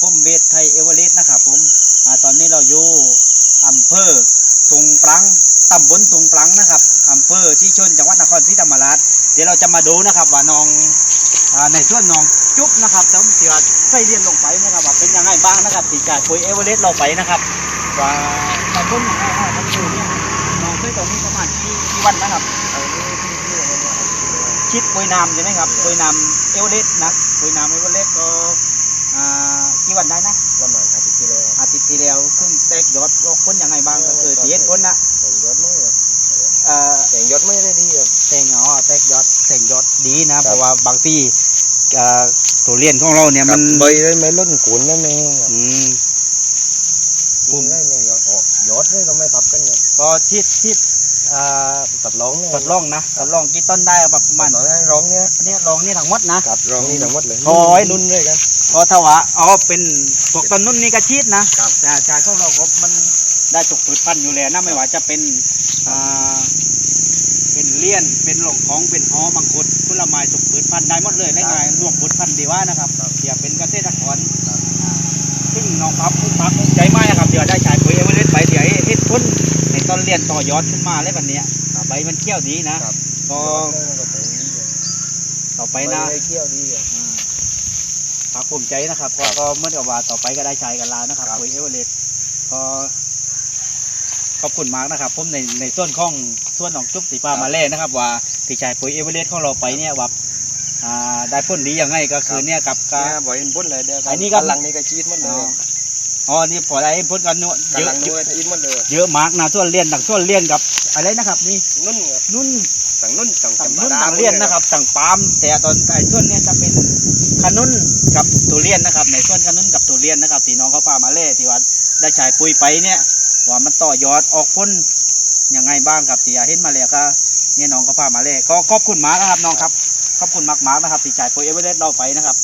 ผมเบสไทยเอเวอเรสต์นะครับผมอตอนนี้เราอยู่อำเภอตุงปลังตำบลตุงปลังนะครับอำเภอที่ชนจังหวัดนครศรีธรรมราชเดี๋ยวเราจะมาดูนะครับว่าน้องอในส่วนน้องจุ๊บนะครับต้องเสียใส่เรียนลงไปนะครับว่าเป็นยังไงบ้างนะครับติดจากปุ๋ยเอเวอเรสต์เราไปนะครับว่าตำบลยังไงครับมันอยู่เนี่ยน้องเคยตรงนี้ประมาณกี่กี่วันนะครับคิดปุยนามใช่ไหมครับปุยนามเอเวอเรสต์นะปุยนามเอเวอเรสต์ก็ กี่วันได้นะ ประมาณอาทิตย์ที่แล้วอาทิตย์ที่แล้วซึ่งแตกยอดก็พ้นยังไงบ้างก็คือที่เห็นพ้นนะแต่งยศไม่ครับเอ่อแต่งยศไม่ได้ดีครับ แตงอ๋อแตกยอดแตกยอดดีนะ เพราะว่าบางที่เอ่อตัวเรียนของเราเนี่ยมันใบได้ไม่ล้นกุนนั่นเองครับอืมกุนได้ไม่ยศยศได้ก็ไม่ปรับกันครับก็ทิศทิศเอ่อตัดร้องเนี่ยทดลองนะทดลองกี่ต้นได้ประมาณตัดร้องร้องเนี่ยเนี่ยลองนี่ทั้งหมดนะตัดร้องนี่ทั้งหมดเลยโอ้ยนุ่นเลยกัน ก็ถ้าว่าเอาเป็นพวกต้นนุ่นนี่ก็ชีดนะครับแต่ชายของเราก็มันได้ตกผืนพันธุ์อยู่แล้วนะไม่ว่าจะเป็นอ่าเป็นเลี้ยนเป็นหลงของเป็นหอมังคุดผลไม้ตกผืนพันธุ์ได้หมดเลยได้ไงรวมผืนพันธุ์ดีว่านะครับอย่าเป็นเกษตรกรอ่าซึ่งน้องพับพักภูมิใจมากนะครับเดี๋ยวได้ใช้ปุ๋ยเอเวอเรสต์ไปเดี๋ยวให้เฮ็ดพ้นในต้นเลี้ยนต่อยอดขึ้นมาเลยแบบเนี้ยใบมันเขี้ยวดีนะครับก็ก็แต่งดีครับต่อไปใบนะได้เขี้ยวดีครับอ่า ภาคภูมิใจนะครับก็ก็เมื่อกับว่าต่อไปก็ได้ใช้กันแล้วนะครับครับ ปุ๋ยเอเวอเรสต์ก็ขอบคุณมากนะครับผมในในส่วนของส่วนของจุ๊บสีฟ้ามาเล่นะครับ ว่าที่ใช้ปุ๋ยเอเวอเรสต์ของเราไปเนี่ยว่าอ่าได้ผลดียังไงก็คือเนี่ยกับกา เนี่ยบ่อยเห็นพุ่นเลยเดี๋ยวอันนี้ก็กำลังนี่ก็ชีดหมดเลยอ๋อนี่พอได้ผลกันเนอะเยกำลัอะงเยด้วอะยชีดหมดเลยเยอะมากนะส่วนเลียนต่างส่วนเลียนกับอะไรนะครับนี่ นุ่นครับนุ่นต่างนุ่นต่างต่างจำปานุ่นดาต่างเลียนนะครับต่างปาล์มแต่ตอนไอ้ส่วนเนี้ยจะเป็นขนุนกับตุเรียนนะครับ ในส่วนขนุนกับตุเรียนนะครับที่น้องเขาปามาเล่ที่ว่าได้ใช้ปุ๋ยไปเนี่ยว่ามันต่อยอดออกพ้นยังไงบ้างครับที่เห็นมาแล้วก็เนี่ยน้องเขาพามาเล่ก็ขอบคุณมากนะครับน้องครับขอบคุณมากๆนะครับที่จ่ายปุ๋ยเอเวอเรสต์เราไปนะครับ